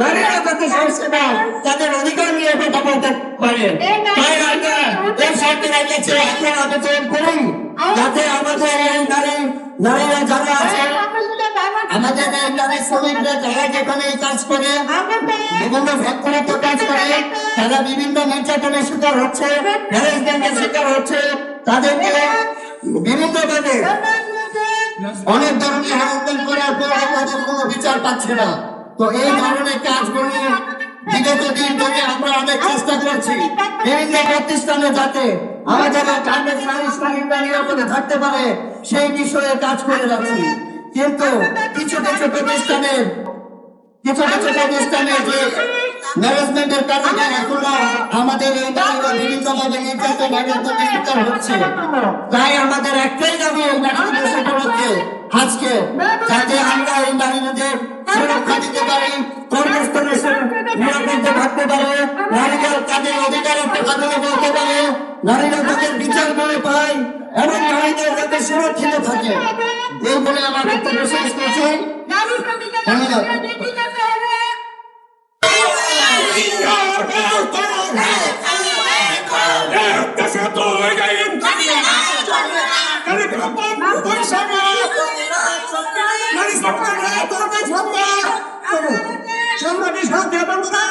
নারীরা যাতে সংস্থাটা তাদের অধিকার নিয়ে কথা বলতে পারে তাই আমরা এই সরকারের কাছে আপনার আবেদন করুন। যাতে আমাদের এই নারী নারীরা যারা আছে আমাদের এই নারী শ্রমিকরা যারা যেখানে কাজ করে বিভিন্ন ফ্যাক্টরিতে কাজ করে তারা বিভিন্ন নির্যাতনের শিকার হচ্ছে হ্যারাসমেন্টের শিকার হচ্ছে তাদেরকে বিভিন্ন ভাবে অনেক ধরনের হ্যারাসমেন্ট করার পর তাদের কোনো বিচার পাচ্ছে না। তো এই ধরনের কাজগুলো বিগত দিন ধরে আমরা অনেক চেষ্টা করছি। বিভিন্ন প্রতিষ্ঠানে যাতে আমাদের কান্ডের নারী নিরাপদে থাকতে পারে, সেই বিষয়ে কাজ করে যাচ্ছি। কিন্তু কিছু কিছু প্রতিষ্ঠানের কিছু কিছু প্রতিষ্ঠানে যে ম্যানেজমেন্টের কারণে এখনও আমাদের এই নারীরা বিভিন্নভাবে নির্যাতন নির্যাতনের শিকার হচ্ছে। তাই আমাদের একটাই দাবি এই নারী দিবস আজকে যাতে আমরা এই নারীদের সুরক্ষা দিতে পারি কর্মস্থলে নিরাপদে থাকতে পারে নারীরা তাদের অধিকারের বলে বলতে পারে, নারীরা তাদের বিচার করে পায় এবং নারীদের যাতে সুরক্ষিত থাকে। এই বলে আমার বক্তব্য শেষ করছি। ধন্যবাদ। সম্রাটের সাথে বন্ধুরা